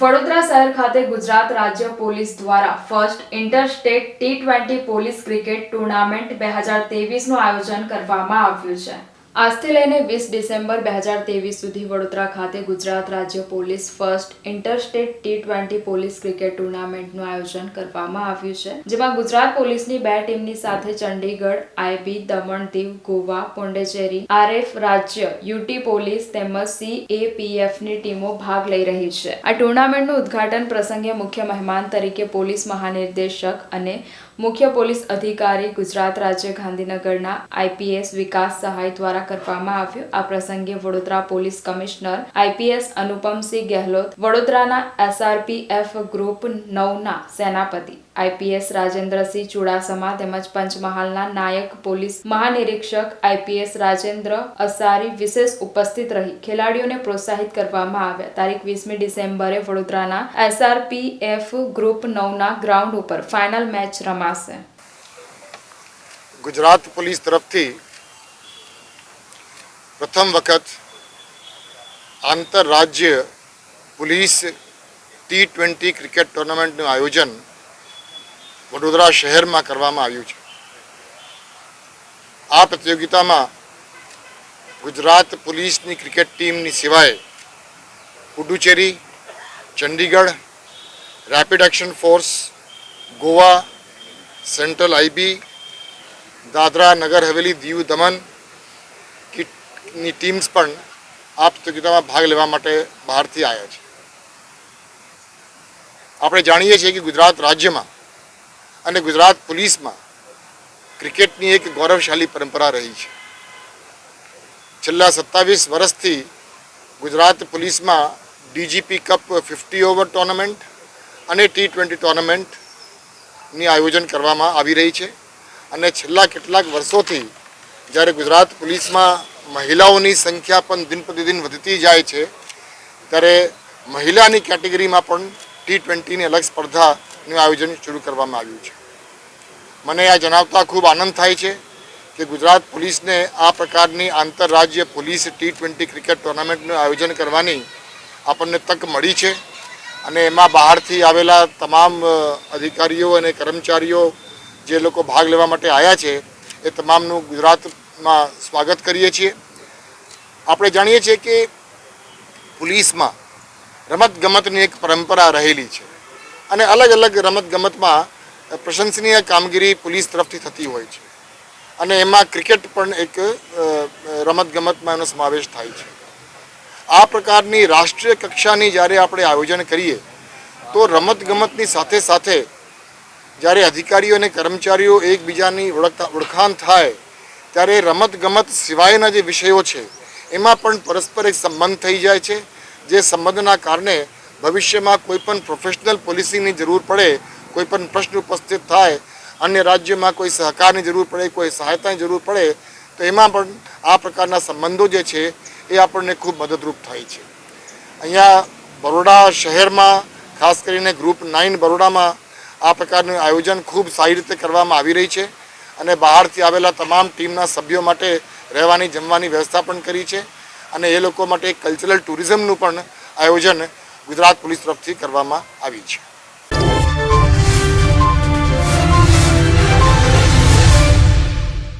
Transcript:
વડોદરા શહેર ખાતે ગુજરાત રાજ્ય પોલીસ દ્વારા first interstate T twenty police cricket tournament બે હજાર તેવીસનું આયોજન કરવામાં આવ્યું છે. આજથી લઈને વીસ ડિસેમ્બર બે હજાર ત્રેવીસ સુધી વડોદરા ખાતે ગુજરાત રાજ્ય police first interstate T twenty police cricket ટુર્નામેન્ટનું આયોજન કરવામાં આવ્યું છે, જેમાં ગુજરાત પોલીસની બે ટીમની સાથે ચંડીગઢ, આઈબી, દમણ દીવ, ગોવા, પોંડેચેરી, આરએફ રાજ્ય, યુટી પોલીસ તેમજ સીએપીએફની ટીમો ભાગ લઈ રહી છે. આ ટુર્નામેન્ટનું ઉદ્ઘાટન પ્રસંગે મુખ્ય મહેમાન તરીકે પોલીસ મહાનિર્દેશક અને મુખ્ય પોલીસ અધિકારી ગુજરાત રાજ્ય ગાંધીનગરના આઈપીએસ વિકાસ સહાય દ્વારા કરવામાં આવ્યો. આ પ્રસંગે Vadodara police commissioner IPS Anupam Singh Gehlot, વડોદરાના એસઆરપીએફ ગ્રુપ નવના સેનાપતિ આઈપીએસ રાજેન્દ્રસિંહ ચુડાસમા તેમજ પંચમહાલના નાયક પોલીસ મહાનિરીક્ષક આઈપીએસ રાજેન્દ્ર અસારી વિશેષ ઉપસ્થિત રહી. ખેલાડીઓને પ્રોત્સાહિત કરવામાં આવ્યા. તારીખ વીસમી ડિસેમ્બરે વડોદરાના એસઆરપીએફ ગ્રુપ નવના ગ્રાઉન્ડ ઉપર ફાઇનલ મેચ રમાશે. ગુજરાત પોલીસ તરફથી પ્રથમ વખત આંતરરાજ્ય પોલીસ ટી ટ્વેન્ટી ક્રિકેટ ટુર્નામેન્ટનું આયોજન વડોદરા શહેરમાં કરવામાં આવ્યું છે. આ પ્રતિયોગિતામાં ગુજરાત પોલીસની ક્રિકેટ ટીમની સિવાય Puducherry, Chandigarh rapid action force Goa, central IB Dadra Nagar Haveli Diu દમન કી- ની ટીમ્સ પણ આ પ્રતિયોગિતામાં ભાગ લેવા માટે બહારથી આવ્યા છે. આપણે જાણીએ છીએ કે ગુજરાત રાજ્યમાં અને ગુજરાત પોલીસમાં ક્રિકેટની એક ગૌરવશાળી પરંપરા રહી છે. છેલ્લા સત્તાવીસ વર્ષથી ગુજરાત પોલીસમાં DGP cup fifty over tournament અને ટી ટ્વેન્ટી ટુર્નામેન્ટની આયોજન કરવામાં આવી રહી છે. અને છેલ્લા કેટલાક વર્ષોથી જ્યારે ગુજરાત પોલીસમાં મહિલાઓની સંખ્યા પણ દિન પ્રતિદિન વધતી જાય છે. ત્યારે મહિલાની કેટેગરીમાં પણ ટી ટ્વેન્ટીની અલગ સ્પર્ધાનું આયોજન શરૂ કરવામાં આવ્યું છે. મને આ જણાવતા ખૂબ આનંદ થાય છે કે ગુજરાત પોલીસને આ પ્રકારની આંતરરાજ્ય પોલીસ ટી ટ્વેન્ટી ક્રિકેટ ટુર્નામેન્ટનું આયોજન કરવાની આપણને તક મળી છે અને એમાં બહારથી આવેલા તમામ અધિકારીઓ અને કર્મચારીઓ જે લોકો ભાગ લેવા માટે આવ્યા છે, એ તમામનું ગુજરાતમાં સ્વાગત કરીએ છીએ. આપણે જાણીએ છીએ કે પોલીસમાં રમતગમતની એક પરંપરા રહેલી છે અને અલગ અલગ રમતગમતમાં પ્રશંસનીય કામગીરી પોલીસ તરફથી થતી હોય છે અને એમાં ક્રિકેટ પણ એક રમતગમતમાં એનો સમાવેશ થાય છે. આ પ્રકારની રાષ્ટ્રીય કક્ષાની જ્યારે આપણે આયોજન કરીએ, તો રમતગમતની સાથે સાથે જ્યારે અધિકારીઓ અને કર્મચારીઓ એકબીજાની ઓળખતા, ઓળખાણ થાય ત્યારે રમતગમત સિવાયના જે વિષયો છે, એમાં પણ પરસ્પર એક સંબંધ થઈ જાય છે, જે સંબંધના કારણે ભવિષ્યમાં કોઈ પણ પ્રોફેશનલ પોલિસીની જરૂર પડે, કોઈ પણ પ્રશ્ન ઉપસ્થિત થાય, અન્ય રાજ્યમાં કોઈ સહકારની જરૂર પડે, કોઈ સહાયતાની જરૂર પડે, તો એમાં પણ આ પ્રકારના સંબંધો જે છે, એ આપણને ખૂબ મદદરૂપ થાય છે. અહીંયા બરોડા શહેરમાં, ખાસ કરીને ગ્રુપ નાઇન બરોડામાં આ પ્રકારનું આયોજન ખૂબ સારી રીતે કરવામાં આવી રહી છે. અને બહારથી આવેલા તમામ ટીમના સભ્યો માટે રહેવાની, જમવાની વ્યવસ્થા પણ કરી છે. અને એ લોકો માટે કલ્ચરલ ટુરિઝમનું પણ આયોજન ગુજરાત પોલીસ તરફથી કરવામાં આવી છે.